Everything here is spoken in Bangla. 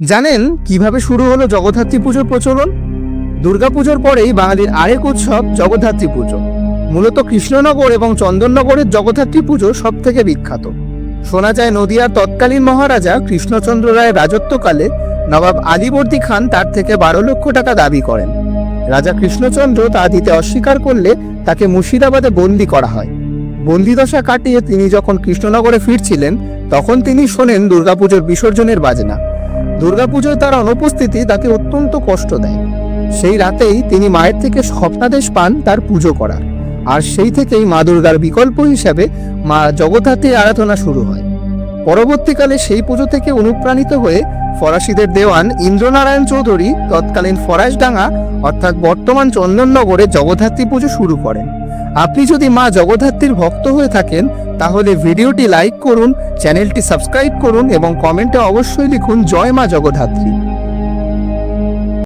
জানেন কীভাবে শুরু হলো জগদ্ধাত্রী পুজোর প্রচলন? দুর্গাপুজোর পরেই বাঙালির আরেক উৎসব জগদ্ধাত্রী পুজো। মূলত কৃষ্ণনগর এবং চন্দননগরের জগদ্ধাত্রী পুজো সব থেকে বিখ্যাত। শোনা যায় নদিয়ার তৎকালীন মহারাজা কৃষ্ণচন্দ্র রায়ের রাজত্বকালে নবাব আলীবর্দী খান তার থেকে বারো লক্ষ টাকা দাবি করেন। রাজা কৃষ্ণচন্দ্র তা দিতে অস্বীকার করলে তাকে মুর্শিদাবাদে বন্দি করা হয়। বন্দিদশা কাটিয়ে তিনি যখন কৃষ্ণনগরে ফিরছিলেন, তখন তিনি শোনেন দুর্গাপুজোর বিসর্জনের বাজনা। দুর্গাপুজোয় তার অনুপস্থিতি তাকে অত্যন্ত কষ্ট দেয়। সেই রাতেই তিনি মায়ের থেকে স্বপ্নাদেশ পান তার পুজো করার। আর সেই থেকেই মা দুর্গার বিকল্প হিসাবে মা জগদ্ধাত্রীর আরাধনা শুরু হয়। পরবর্তীকালে সেই পুজো থেকে অনুপ্রাণিত হয়ে ফরাসিদের দেওয়ান ইন্দ্রনারায়ণ চৌধুরী তৎকালীন ফরাসডাঙ্গা, অর্থাৎ বর্তমান চন্দননগরে জগদ্ধাত্রী পুজো শুরু করেন। আপনি যদি মা জগদ্ধাত্রীর ভক্ত হয়ে থাকেন, তাহলে ভিডিওটি লাইক করুন, চ্যানেলটি সাবস্ক্রাইব করুন এবং কমেন্টে অবশ্যই লিখুন, জয় মা জগদ্ধাত্রী।